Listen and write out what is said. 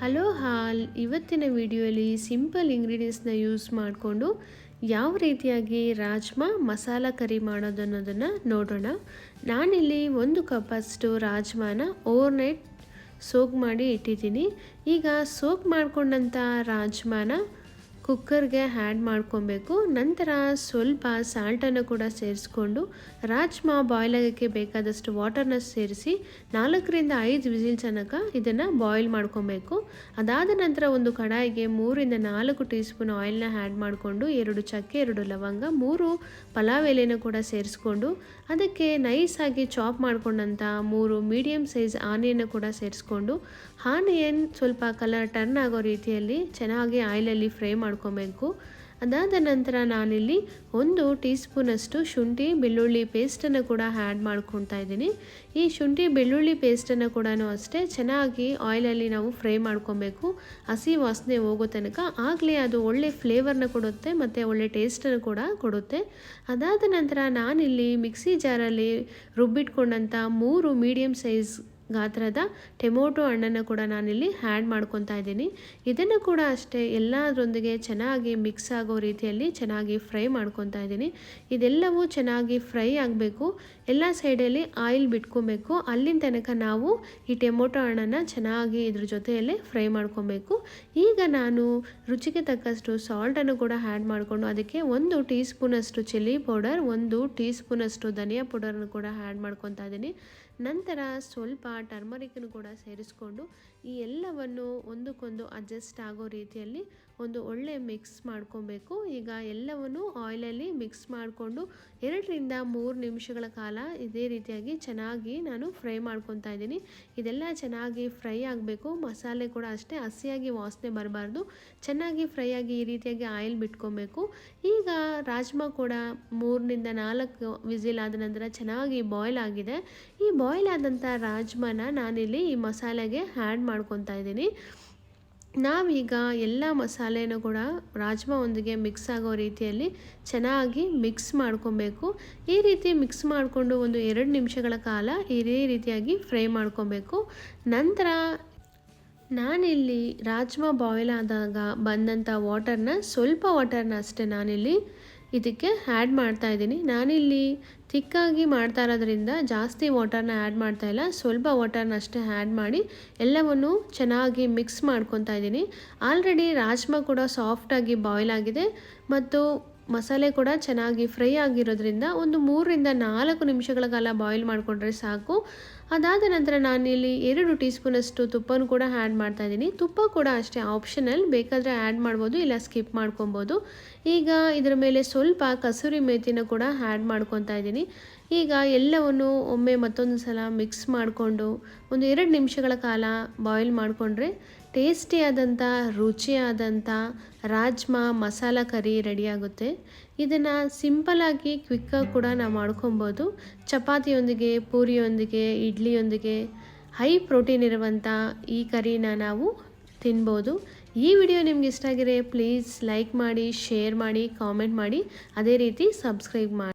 Hello ಹಾಲ್. ಇವತ್ತಿನ ವಿಡಿಯೋಲಿ simple ಇಂಗ್ರೀಡಿಯೆಂಟ್ಸ್ನ use ಮಾಡಿಕೊಂಡು ಯಾವ ರೀತಿಯಾಗಿ ರಾಜ್ಮಾ ಮಸಾಲ ಕರಿ ಮಾಡೋದು ಅನ್ನೋದನ್ನು ನೋಡೋಣ. ನಾನಿಲ್ಲಿ ಒಂದು ಕಪ್ಪಷ್ಟು ರಾಜ್ಮಾನ ಓವರ್ನೈಟ್ ಸೋಕ್ ಮಾಡಿ ಇಟ್ಟಿದ್ದೀನಿ. ಈಗ ಸೋಕ್ ಮಾಡಿಕೊಂಡಂಥ ರಾಜ್ಮಾನ ಕುಕ್ಕರ್ಗೆ ಆ್ಯಡ್ ಮಾಡ್ಕೊಬೇಕು. ನಂತರ ಸ್ವಲ್ಪ ಸಾಲ್ಟನ್ನು ಕೂಡ ಸೇರಿಸ್ಕೊಂಡು ರಾಜ್ಮಾ ಬಾಯ್ಲ್ ಆಗೋಕ್ಕೆ ಬೇಕಾದಷ್ಟು ವಾಟರ್ನ ಸೇರಿಸಿ ನಾಲ್ಕರಿಂದ ಐದು ವಿಸಿಲ್ ತನಕ ಇದನ್ನು ಬಾಯ್ಲ್ ಮಾಡ್ಕೊಬೇಕು. ಅದಾದ ನಂತರ ಒಂದು ಕಡಾಯಿಗೆ ಮೂರಿಂದ ನಾಲ್ಕು ಟೀ ಸ್ಪೂನ್ ಆಯಿಲ್ನ ಆ್ಯಡ್ ಮಾಡಿಕೊಂಡು ಎರಡು ಚಕ್ಕೆ, ಎರಡು ಲವಂಗ, ಮೂರು ಪಲಾವ್ ಎಲೆನ ಕೂಡ ಸೇರಿಸ್ಕೊಂಡು ಅದಕ್ಕೆ ನೈಸಾಗಿ ಚಾಪ್ ಮಾಡ್ಕೊಂಡಂಥ ಮೂರು ಮೀಡಿಯಮ್ ಸೈಜ್ ಆನೆಯನ್ನು ಕೂಡ ಸೇರಿಸ್ಕೊಂಡು ಆನಿಯನ್ ಸ್ವಲ್ಪ ಕಲರ್ ಟರ್ನ್ ಆಗೋ ರೀತಿಯಲ್ಲಿ ಚೆನ್ನಾಗಿ ಆಯಿಲಲ್ಲಿ ಫ್ರೈ ಮಾಡ್ಕೊಬೇಕು. ಅದಾದ ನಂತರ ನಾನಿಲ್ಲಿ ಒಂದು ಟೀ ಸ್ಪೂನಷ್ಟು ಶುಂಠಿ ಬೆಳ್ಳುಳ್ಳಿ ಪೇಸ್ಟನ್ನು ಕೂಡ ಆ್ಯಡ್ ಮಾಡ್ಕೊತಾ ಇದ್ದೀನಿ. ಈ ಶುಂಠಿ ಬೆಳ್ಳುಳ್ಳಿ ಪೇಸ್ಟನ್ನು ಕೂಡ ಅಷ್ಟೇ ಚೆನ್ನಾಗಿ ಆಯಿಲಲ್ಲಿ ನಾವು ಫ್ರೈ ಮಾಡ್ಕೊಬೇಕು. ಹಸಿ ವಾಸನೆ ಹೋಗೋ ತನಕ ಆಗಲೇ ಅದು ಒಳ್ಳೆ ಫ್ಲೇವರ್ನ ಕೊಡುತ್ತೆ ಮತ್ತು ಒಳ್ಳೆ ಟೇಸ್ಟನ್ನು ಕೂಡ ಕೊಡುತ್ತೆ. ಅದಾದ ನಂತರ ನಾನಿಲ್ಲಿ ಮಿಕ್ಸಿ ಜಾರಲ್ಲಿ ರುಬ್ಬಿಟ್ಕೊಂಡಂಥ ಮೂರು ಮೀಡಿಯಮ್ ಸೈಜ್ ಗಾತ್ರದ ಟೊಮೊಟೊ ಹಣ್ಣನ್ನು ಕೂಡ ನಾನಿಲ್ಲಿ ಆ್ಯಡ್ ಮಾಡ್ಕೊತಾ ಇದ್ದೀನಿ. ಇದನ್ನು ಕೂಡ ಅಷ್ಟೇ ಎಲ್ಲದರೊಂದಿಗೆ ಚೆನ್ನಾಗಿ ಮಿಕ್ಸ್ ಆಗೋ ರೀತಿಯಲ್ಲಿ ಚೆನ್ನಾಗಿ ಫ್ರೈ ಮಾಡ್ಕೊತಾ ಇದ್ದೀನಿ. ಇದೆಲ್ಲವೂ ಚೆನ್ನಾಗಿ ಫ್ರೈ ಆಗಬೇಕು. ಎಲ್ಲ ಸೈಡಲ್ಲಿ ಆಯಿಲ್ ಬಿಟ್ಕೊಬೇಕು. ಅಲ್ಲಿನ ತನಕ ನಾವು ಈ ಟೊಮೊಟೊ ಹಣ್ಣನ್ನು ಚೆನ್ನಾಗಿ ಇದ್ರ ಜೊತೆಯಲ್ಲೇ ಫ್ರೈ ಮಾಡ್ಕೊಬೇಕು. ಈಗ ನಾನು ರುಚಿಗೆ ತಕ್ಕಷ್ಟು ಸಾಲ್ಟನ್ನು ಕೂಡ ಆ್ಯಡ್ ಮಾಡಿಕೊಂಡು ಅದಕ್ಕೆ ಒಂದು ಟೀ ಸ್ಪೂನಷ್ಟು ಚಿಲ್ಲಿ ಪೌಡರ್, ಒಂದು ಟೀ ಸ್ಪೂನಷ್ಟು ಧನಿಯಾ ಪೌಡರನ್ನು ಕೂಡ ಆ್ಯಡ್ ಮಾಡ್ಕೊತಾ ಇದ್ದೀನಿ. ನಂತರ ಸ್ವಲ್ಪ ಟರ್ಮರಿಕನ್ನು ಕೂಡ ಸೇರಿಸ್ಕೊಂಡು ಈ ಎಲ್ಲವನ್ನು ಒಂದಕ್ಕೊಂದು ಅಡ್ಜಸ್ಟ್ ಆಗೋ ರೀತಿಯಲ್ಲಿ ಒಂದು ಒಳ್ಳೆ ಮಿಕ್ಸ್ ಮಾಡ್ಕೊಬೇಕು. ಈಗ ಎಲ್ಲವನ್ನು ಆಯಿಲಲ್ಲಿ ಮಿಕ್ಸ್ ಮಾಡಿಕೊಂಡು ಎರಡರಿಂದ ಮೂರು ನಿಮಿಷಗಳ ಕಾಲ ಇದೇ ರೀತಿಯಾಗಿ ಚೆನ್ನಾಗಿ ನಾನು ಫ್ರೈ ಮಾಡ್ಕೊತಾ ಇದ್ದೀನಿ. ಇದೆಲ್ಲ ಚೆನ್ನಾಗಿ ಫ್ರೈ ಆಗಬೇಕು. ಮಸಾಲೆ ಕೂಡ ಅಷ್ಟೇ ಹಸಿಯಾಗಿ ವಾಸನೆ ಬರಬಾರ್ದು. ಚೆನ್ನಾಗಿ ಫ್ರೈ ಆಗಿ ಈ ರೀತಿಯಾಗಿ ಆಯಿಲ್ ಬಿಟ್ಕೊಬೇಕು. ಈಗ ರಾಜ್ಮಾ ಕೂಡ ಮೂರರಿಂದ ನಾಲ್ಕು ವಿಸಿಲ್ ಆದ ನಂತರ ಚೆನ್ನಾಗಿ ಬಾಯ್ಲ್ ಆಗಿದೆ. ಈ ಬಾಯ್ಲ್ ಆದಂಥ ರಾಜ್ಮಾನ ನಾನಿಲ್ಲಿ ಈ ಮಸಾಲೆಗೆ ಆ್ಯಡ್ ಮಾಡ್ಕೊತಾ ಇದ್ದೀನಿ. ನಾವೀಗ ಎಲ್ಲ ಮಸಾಲೆನ ಕೂಡ ರಾಜ್ಮಾ ಒಂದಿಗೆ ಮಿಕ್ಸ್ ಆಗೋ ರೀತಿಯಲ್ಲಿ ಚೆನ್ನಾಗಿ ಮಿಕ್ಸ್ ಮಾಡ್ಕೊಬೇಕು. ಈ ರೀತಿ ಮಿಕ್ಸ್ ಮಾಡಿಕೊಂಡು ಒಂದು ಎರಡು ನಿಮಿಷಗಳ ಕಾಲ ಇದೇ ರೀತಿಯಾಗಿ ಫ್ರೈ ಮಾಡ್ಕೊಬೇಕು. ನಂತರ ನಾನಿಲ್ಲಿ ರಾಜ್ಮಾ ಬಾಯ್ಲ್ ಆದಾಗ ಬಂದಂಥ ವಾಟರ್ನ ಸ್ವಲ್ಪ ವಾಟರ್ನ ಅಷ್ಟೇ ನಾನಿಲ್ಲಿ ಇದಕ್ಕೆ ಆ್ಯಡ್ ಮಾಡ್ತಾ ಇದ್ದೀನಿ. ನಾನಿಲ್ಲಿ ತಿಕ್ಕಾಗಿ ಮಾಡ್ತಾ ಇರೋದ್ರಿಂದ ಜಾಸ್ತಿ ವಾಟರ್ನ ಆ್ಯಡ್ ಮಾಡ್ತಾ ಇಲ್ಲ. ಸ್ವಲ್ಪ ವಾಟರ್ನ ಅಷ್ಟೇ ಆ್ಯಡ್ ಮಾಡಿ ಎಲ್ಲವನ್ನು ಚೆನ್ನಾಗಿ ಮಿಕ್ಸ್ ಮಾಡ್ಕೊತಾ ಇದ್ದೀನಿ. ಆಲ್ರೆಡಿ ರಾಜ್ಮಾ ಕೂಡ ಸಾಫ್ಟಾಗಿ ಬಾಯ್ಲ್ ಆಗಿದೆ. ಮತ್ತು ಮಸಾಲೆ ಕೂಡ ಚೆನ್ನಾಗಿ ಫ್ರೈ ಆಗಿರೋದ್ರಿಂದ ಒಂದು ಮೂರರಿಂದ ನಾಲ್ಕು ನಿಮಿಷಗಳ ಕಾಲ ಬಾಯ್ಲ್ ಮಾಡಿಕೊಂಡ್ರೆ ಸಾಕು. ಅದಾದ ನಂತರ ನಾನಿಲ್ಲಿ ಎರಡು ಟೀ ಸ್ಪೂನಷ್ಟು ತುಪ್ಪನೂ ಕೂಡ ಆ್ಯಡ್ ಮಾಡ್ತಾ ಇದ್ದೀನಿ. ತುಪ್ಪ ಕೂಡ ಅಷ್ಟೇ, ಆಪ್ಷನಲ್. ಬೇಕಾದರೆ ಆ್ಯಡ್ ಮಾಡ್ಬೋದು, ಇಲ್ಲ ಸ್ಕಿಪ್ ಮಾಡ್ಕೊಬೋದು. ಈಗ ಇದರ ಮೇಲೆ ಸ್ವಲ್ಪ ಕಸೂರಿ ಮೇಥಿನ ಕೂಡ ಆ್ಯಡ್ ಮಾಡ್ಕೊತಾ ಇದ್ದೀನಿ. ಈಗ ಎಲ್ಲವನ್ನು ಒಮ್ಮೆ ಮತ್ತೊಂದು ಸಲ ಮಿಕ್ಸ್ ಮಾಡಿಕೊಂಡು ಒಂದು ಎರಡು ನಿಮಿಷಗಳ ಕಾಲ ಬಾಯ್ಲ್ ಮಾಡಿಕೊಂಡ್ರೆ ಟೇಸ್ಟಿಯಾದಂಥ, ರುಚಿಯಾದಂಥ ರಾಜ್ಮಾ ಮಸಾಲ ಕರಿ ರೆಡಿಯಾಗುತ್ತೆ. ಇದನ್ನು ಸಿಂಪಲಾಗಿ ಕ್ವಿಕ್ಕಾಗಿ ಕೂಡ ನಾವು ಮಾಡ್ಕೊಬೋದು. ಚಪಾತಿಯೊಂದಿಗೆ, ಪೂರಿಯೊಂದಿಗೆ, ಇಡ್ಲಿಯೊಂದಿಗೆ ಹೈ ಪ್ರೋಟೀನ್ ಇರುವಂಥ ಈ ಕರಿನ ನಾವು ತಿನ್ಬೋದು. ಈ ವಿಡಿಯೋ ನಿಮ್ಗೆ ಇಷ್ಟ ಆಗಿದೆ ಪ್ಲೀಸ್ ಲೈಕ್ ಮಾಡಿ, ಶೇರ್ ಮಾಡಿ, ಕಾಮೆಂಟ್ ಮಾಡಿ. ಅದೇ ರೀತಿ ಸಬ್ಸ್ಕ್ರೈಬ್ ಮಾಡಿ.